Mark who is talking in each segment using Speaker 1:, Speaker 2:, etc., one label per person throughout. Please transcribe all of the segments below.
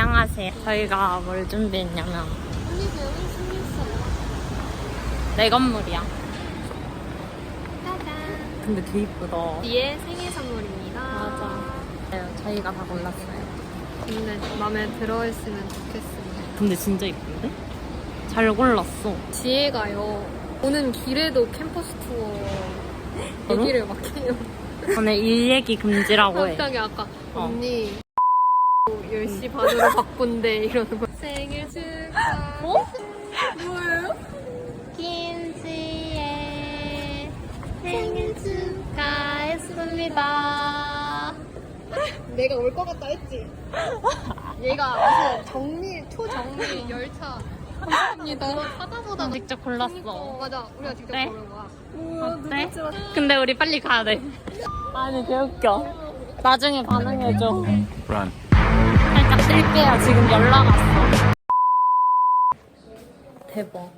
Speaker 1: 안녕하세요. 저희가 뭘 준비했냐면
Speaker 2: 언니 배우는 생겼어요.
Speaker 1: 내 건물이야.
Speaker 2: 짜잔.
Speaker 1: 근데 되게 이쁘다.
Speaker 2: 뒤에 생일 선물입니다.
Speaker 1: 맞아. 네, 저희가 다 골랐어요.
Speaker 2: 근데 마음에 들어있으면 좋겠습니다.
Speaker 1: 근데 진짜 이쁜데? 잘 골랐어.
Speaker 2: 지혜가요. 오는 길에도 캠퍼스 투어 얘기를 막 해요.
Speaker 1: 오늘 일 얘기 금지라고 해.
Speaker 2: 갑자기 아까
Speaker 1: 어.
Speaker 2: 언니 10시 반으로 바꾼대 이러는 거. 생일 축하.
Speaker 1: 어?
Speaker 2: 뭐예요? 김지혜 생일 축하했습니다. 내가 올 것 같다 했지? 얘가 무슨 정밀, 초정밀 열차. 감사합니다. 찾아보다가
Speaker 1: 직접
Speaker 2: 그러니까,
Speaker 1: 골랐어.
Speaker 2: 맞아. 우리가 직접
Speaker 1: 네.
Speaker 2: 고른 거야.
Speaker 1: 어때? 근데 우리 빨리 가야 돼. 아니, 개웃겨. 나중에 반응해줘.
Speaker 3: Run.
Speaker 1: 뜰게요. 지금 연락 왔어. 대박.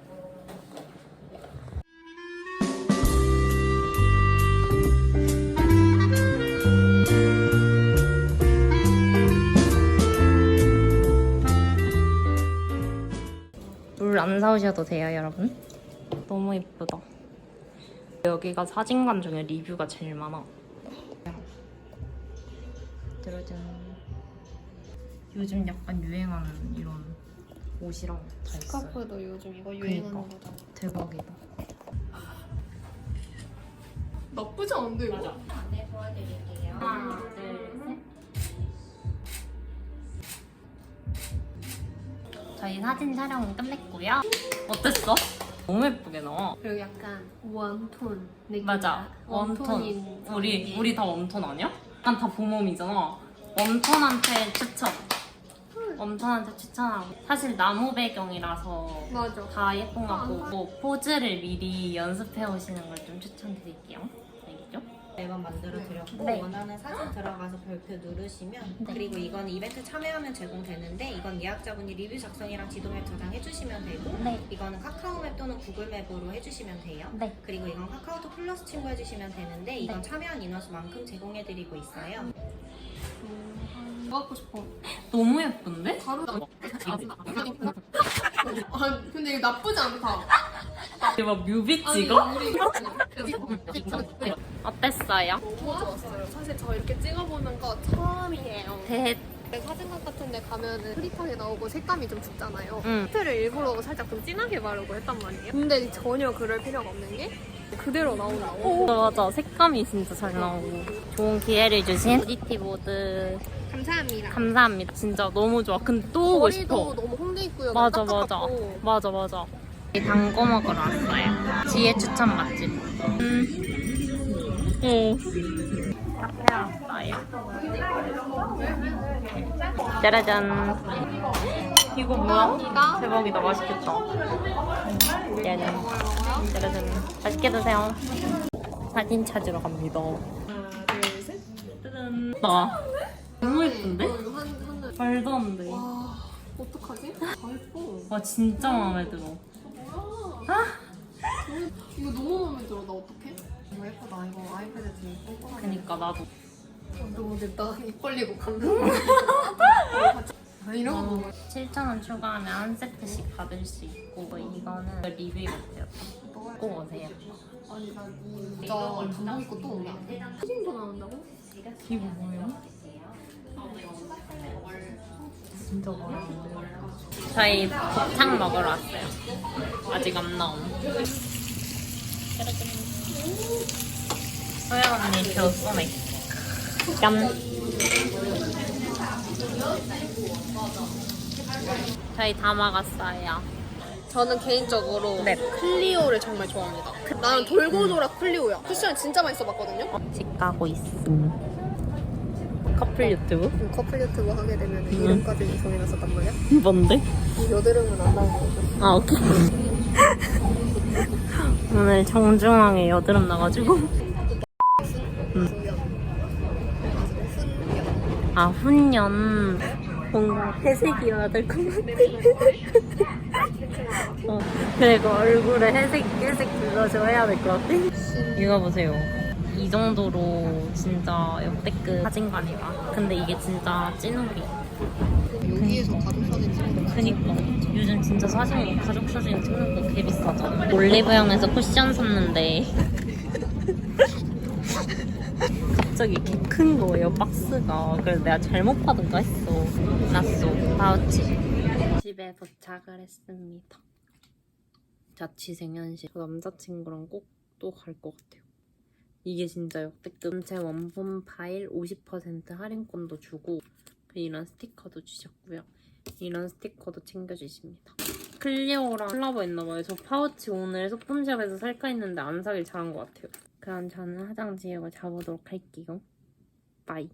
Speaker 1: 물 안 사오셔도 돼요, 여러분. 너무 예쁘다. 여기가 사진관 중에 리뷰가 제일 많아. 짜라잔. 요즘 약간 유행하는 이런 옷이랑 다 있어요.
Speaker 2: 스카프도 요즘 이거 유행하는
Speaker 1: 그니까.
Speaker 2: 거잖아.
Speaker 1: 대박이다.
Speaker 2: 나쁘지 않은데 이거?
Speaker 1: 네, 도와드릴게요. 하나, 둘, 셋. 저희 사진 촬영은 끝냈고요. 어땠어? 너무 예쁘게 나와.
Speaker 2: 그리고 약간 웜톤 느낌.
Speaker 1: 맞아. 웜톤. 우리. 우리 다 웜톤 아니야? 약간 다 봄웜이잖아. 웜톤한테 추천. 웜톤한테 추천하고 사실 나무 배경이라서
Speaker 2: 맞아.
Speaker 1: 다 예쁜 것 같고 뭐 포즈를 미리 연습해 오시는 걸 좀 추천드릴게요. 알겠죠?
Speaker 4: 앨범 만들어 드렸고
Speaker 1: 네.
Speaker 4: 원하는 사진 들어가서 별표 누르시면
Speaker 1: 네.
Speaker 4: 그리고 이건 이벤트 참여하면 제공되는데 이건 예약자분이 리뷰 작성이랑 지도맵 저장해 주시면 되고
Speaker 1: 네.
Speaker 4: 이거는 카카오맵 또는 구글맵으로 해주시면 돼요.
Speaker 1: 네.
Speaker 4: 그리고 이건 카카오톡 플러스 친구 해주시면 되는데 이건 참여한 인원수만큼 제공해 드리고 있어요.
Speaker 2: 뭐 갖고 싶어?
Speaker 1: 너무 예쁜데?
Speaker 2: 나. 아 근데 이거 나쁘지 않다.
Speaker 1: 막 뮤비 찍어?
Speaker 2: 우리
Speaker 1: 어땠어요?
Speaker 2: 너무 좋았어요. 사실 저 이렇게 찍어보는 거 처음이에요.
Speaker 1: 대
Speaker 2: 사진관 같은 데 가면은 흐릿하게 나오고 색감이 좀 죽잖아요.
Speaker 1: 응.
Speaker 2: 틴트를 일부러 살짝 좀 진하게 바르고 했단 말이에요. 근데 전혀 그럴 필요가 없는 게 그대로 나온다고.
Speaker 1: 맞아. 맞아. 색감이 진짜 잘 나오고. 좋은 기회를 주신 모드.
Speaker 2: 감사합니다.
Speaker 1: 감사합니다. 진짜 너무 좋아. 근데 또 오고 싶어.
Speaker 2: 너무 홍대 있고요.
Speaker 1: 맞아 맞아. 맞아 맞아. 단거 먹으러 왔어요. 지혜 추천 맛집. 음. 응 카페 왔어요. 짜라잔. 이거 뭐야? 대박이다. 맛있겠다 짠 짜라잔 맛있게 드세요 사진 찾으러 갑니다
Speaker 2: 하나, 둘, 셋.
Speaker 1: 짜잔 나 너무 예쁜데?
Speaker 2: 어,
Speaker 1: 말도 안 돼
Speaker 2: 와, 어떡하지? 다 예뻐.
Speaker 1: 와 진짜 마음에 들어
Speaker 2: 이거 너무 마음에 들어. 나 어떡해? 이거 예쁘다. 이거 아이패드 뒤에 꼼꼼하게.
Speaker 1: 그니까 나도
Speaker 2: 너무 됐다. 입 벌리고 간다. 아, 이런 거 너무
Speaker 1: 7,000원 추가하면 한 세트씩 받을 수 있고 이거는 리뷰 같아요. 꼭 오세요.
Speaker 2: 아니 난 진짜 감동 있고 또 오면 안 돼? 사진도 나온다고?
Speaker 1: 이거 뭐예요? 진짜 많은데 저희 곱창 먹으러 왔어요. 아직 안 나옴. 소연 언니 저 소맥. 짠 저희 다 먹었어요
Speaker 2: 저는 개인적으로
Speaker 1: 네.
Speaker 2: 클리오를 정말 좋아합니다. 나는 돌고 돌아 클리오야. 쿠션 진짜 많이 써봤거든요.
Speaker 1: 집 가고 있음 커플 유튜브?
Speaker 2: 음, 커플 유튜브 하게 되면 이름까지 정해놨었단 말이야.
Speaker 1: 뭔데?
Speaker 2: 이 여드름은 안 거죠.
Speaker 1: 아 오케이 오늘 정중앙에 여드름 나가지고 아 훈연 뭔가 회색이어야 될 것 같아. 어, 그리고 얼굴에 회색 회색 블러셔 해야 될 것 같아. 이거 보세요. 이 정도로 진짜 역대급 사진관이다. 근데 이게 진짜 찐우리.
Speaker 2: 여기에서 가족 사진 찍는 거.
Speaker 1: 그니까. 요즘 진짜 사진 가족 사진 찍는 거 개 비싸잖아. 올리브영에서 쿠션 샀는데 갑자기 개큰 거예요 박스가. 그래서 내가 잘못 받은가 했어. 났어 파우치. 집에 도착을 했습니다. 자취생현실. 저 남자친구랑 꼭 또 갈 것 같아요. 이게 진짜 역대급. 제 원본 파일 50% 할인권도 주고 그 이런 스티커도 주셨고요. 이런 스티커도 챙겨주십니다. 클리오랑 콜라보 했나봐요. 저 파우치 오늘 소품샵에서 살까 했는데 안 사길 잘한 것 같아요. 그럼 저는 화장 지우고 자보도록 할게요. 바이.